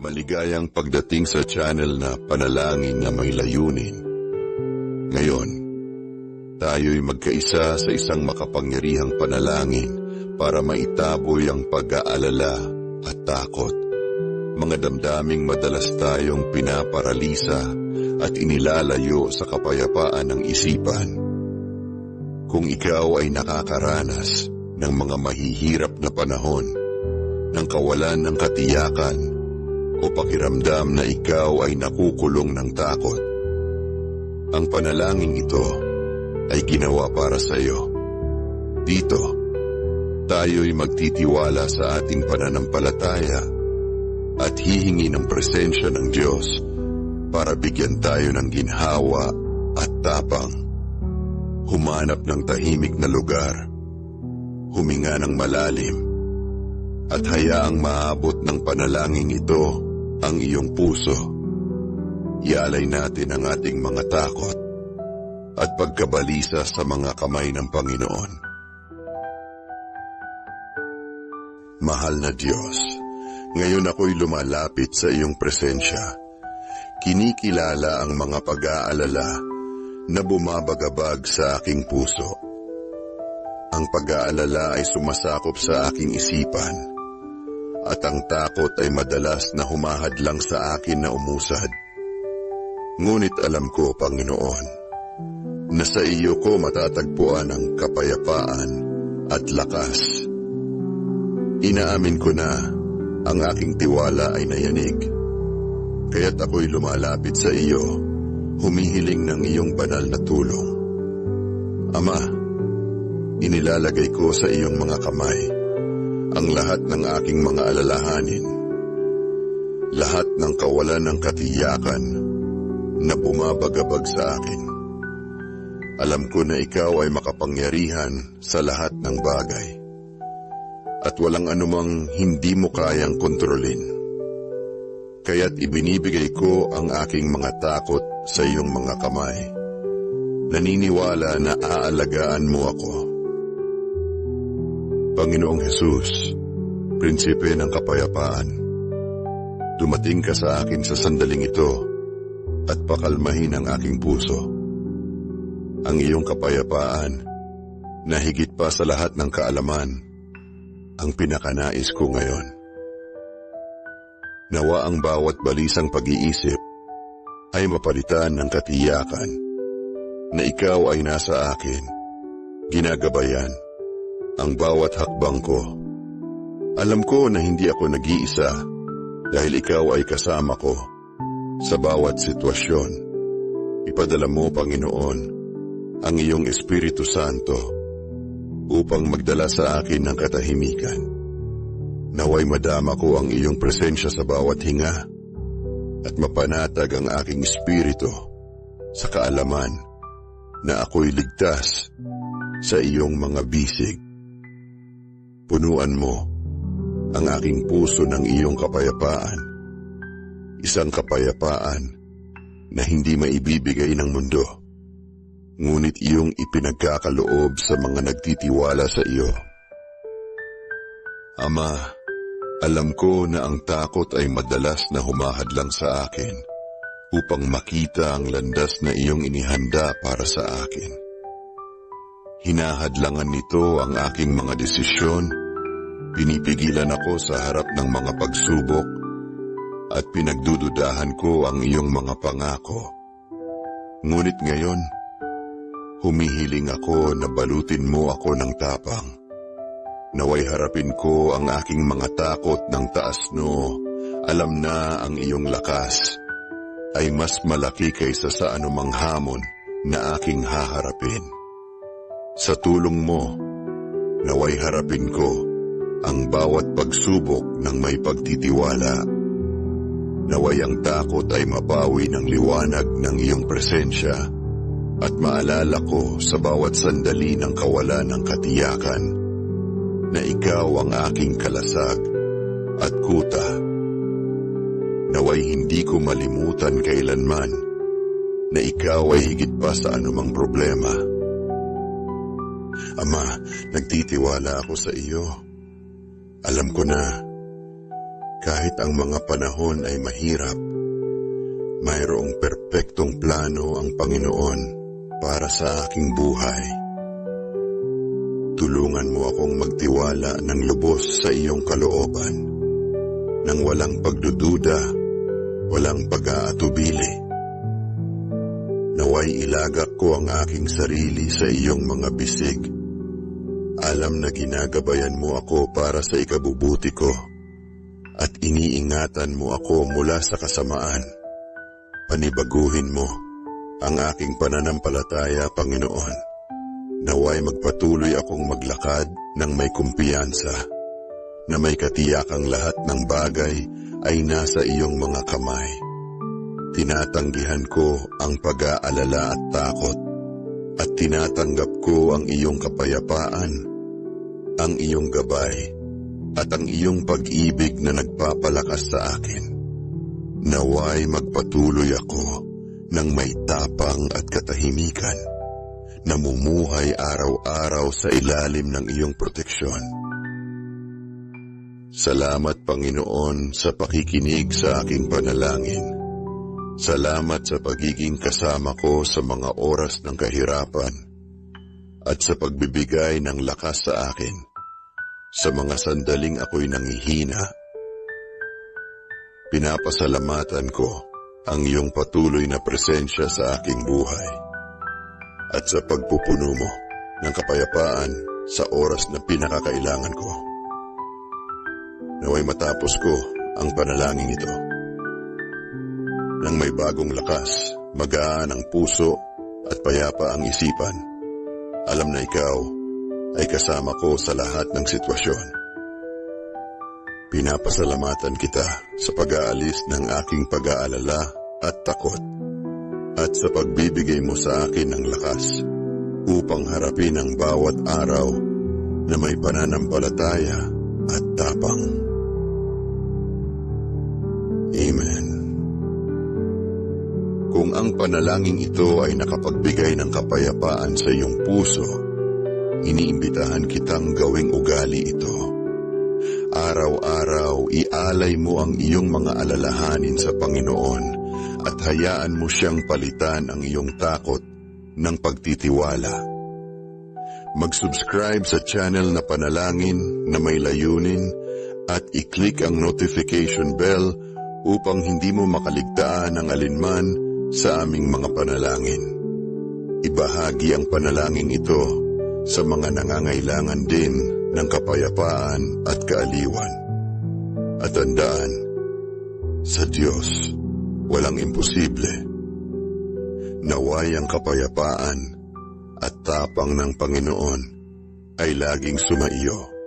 Maligayang pagdating sa channel na panalangin na may layunin. Ngayon, tayo'y magkaisa sa isang makapangyarihang panalangin para maitaboy ang pag-aalala at takot. Mga damdaming madalas tayong pinaparalisa at inilalayo sa kapayapaan ng isipan. Kung ikaw ay nakakaranas ng mga mahihirap na panahon, ng kawalan ng katiyakan, o pakiramdam na ikaw ay nakukulong ng takot. Ang panalangin ito ay ginawa para sa iyo. Dito, tayo'y magtitiwala sa ating pananampalataya at hihingi ng presensya ng Diyos para bigyan tayo ng ginhawa at tapang. Humanap ng tahimik na lugar, huminga ng malalim, at hayaang maabot ng panalangin ito ang iyong puso. Ialay natin ang ating mga takot at pagkabalisa sa mga kamay ng Panginoon. Mahal na Diyos, ngayon ako'y lumalapit sa iyong presensya. Kinikilala ang mga pag-aalala na bumabagabag sa aking puso. Ang pag-aalala ay sumasakop sa aking isipan at ang takot ay madalas na humahadlang sa akin na umusad. Ngunit alam ko, Panginoon, na sa iyo ko matatagpuan ang kapayapaan at lakas. Inaamin ko na ang aking tiwala ay nayanig. Kaya't ako'y lumalapit sa iyo, humihiling ng iyong banal na tulong. Ama, inilalagay ko sa iyong mga kamay ang lahat ng aking mga alalahanin, lahat ng kawalan ng katiyakan na bumabagabag sa akin. Alam ko na ikaw ay makapangyarihan sa lahat ng bagay at walang anumang hindi mo kayang kontrolin. Kaya't ibinibigay ko ang aking mga takot sa iyong mga kamay. Naniniwala na aalagaan mo ako. Panginoong Hesus, Prinsipe ng Kapayapaan, dumating ka sa akin sa sandaling ito at pakalmahin ang aking puso. Ang iyong kapayapaan na higit pa sa lahat ng kaalaman ang pinakanais ko ngayon. Nawa ang bawat balisang pag-iisip ay mapalitan ng katiyakan na ikaw ay nasa akin, ginagabayan ang bawat hakbang ko. Alam ko na hindi ako nag-iisa dahil ikaw ay kasama ko sa bawat sitwasyon. Ipadala mo, Panginoon, ang iyong Espiritu Santo upang magdala sa akin ng katahimikan. Naway madama ko ang iyong presensya sa bawat hinga at mapanatag ang aking espiritu sa kaalaman na ako'y ligtas sa iyong mga bisig. Punuan mo ang aking puso ng iyong kapayapaan. Isang kapayapaan na hindi maibibigay ng mundo. Ngunit iyong ipinagkakaloob sa mga nagtitiwala sa iyo. Ama, alam ko na ang takot ay madalas na humahadlang sa akin upang makita ang landas na iyong inihanda para sa akin. Hinahadlangan nito ang aking mga desisyon, pinipigilan ako sa harap ng mga pagsubok, at pinagdududahan ko ang iyong mga pangako. Ngunit ngayon, humihiling ako na balutin mo ako ng tapang. Naway harapin ko ang aking mga takot ng taas no, alam na ang iyong lakas ay mas malaki kaysa sa anumang hamon na aking haharapin. Sa tulong mo, naway harapin ko ang bawat pagsubok ng may pagtitiwala. Naway ang takot ay mapawi ng liwanag ng iyong presensya at maalala ko sa bawat sandali ng kawalan ng katiyakan na ikaw ang aking kalasag at kuta. Naway hindi ko malimutan kailanman na ikaw ay higit pa sa anumang problema. Ama, nagtitiwala ako sa iyo. Alam ko na Kahit ang mga panahon ay mahirap, mayroong perpektong plano ang Panginoon para sa aking buhay. Tulungan mo akong magtiwala ng lubos sa iyong kalooban, nang walang pagdududa, walang pag-aatubili. Naway ilagak ko ang aking sarili sa iyong mga bisig. Alam na ginagabayan mo ako para sa ikabubuti ko at iniingatan mo ako mula sa kasamaan. Panibaguhin mo ang aking pananampalataya, Panginoon. Naway magpatuloy akong maglakad ng may kumpiyansa na may katiyakang lahat ng bagay ay nasa iyong mga kamay. Tinatanggihan ko ang pag-aalala at takot at tinatanggap ko ang iyong kapayapaan, ang iyong gabay at ang iyong pag-ibig na nagpapalakas sa akin. Naway magpatuloy ako ng may tapang at katahimikan, namumuhay araw-araw sa ilalim ng iyong proteksyon. Salamat Panginoon sa pakikinig sa aking panalangin. Salamat sa pagiging kasama ko sa mga oras ng kahirapan at sa pagbibigay ng lakas sa akin sa mga sandaling ako'y nangihina. Pinapasalamatan ko ang iyong patuloy na presensya sa aking buhay at sa pagpupuno mo ng kapayapaan sa oras na pinakakailangan ko. Naway matapos ko ang panalangin ito. Nang may bagong lakas, magaan ang puso at payapa ang isipan. Alam na ikaw ay kasama ko sa lahat ng sitwasyon. Pinapasalamatan kita sa pag-aalis ng aking pag-aalala at takot at sa pagbibigay mo sa akin ng lakas upang harapin ang bawat araw na may pananampalataya at tapang. Kung ang panalangin ito ay nakapagbigay ng kapayapaan sa iyong puso, iniimbitahan kitang gawing ugali ito. Araw-araw, ialay mo ang iyong mga alalahanin sa Panginoon at hayaan mo siyang palitan ang iyong takot ng pagtitiwala. Mag-subscribe sa channel na Panalangin na may layunin at i-click ang notification bell upang hindi mo makaligtaan ang alinman sa aming mga panalangin. Ibahagi ang panalangin ito sa mga nangangailangan din ng kapayapaan at kaaliwan. At tandaan, sa Diyos, walang imposible. Naway ang kapayapaan at tapang ng Panginoon ay laging sumaiyo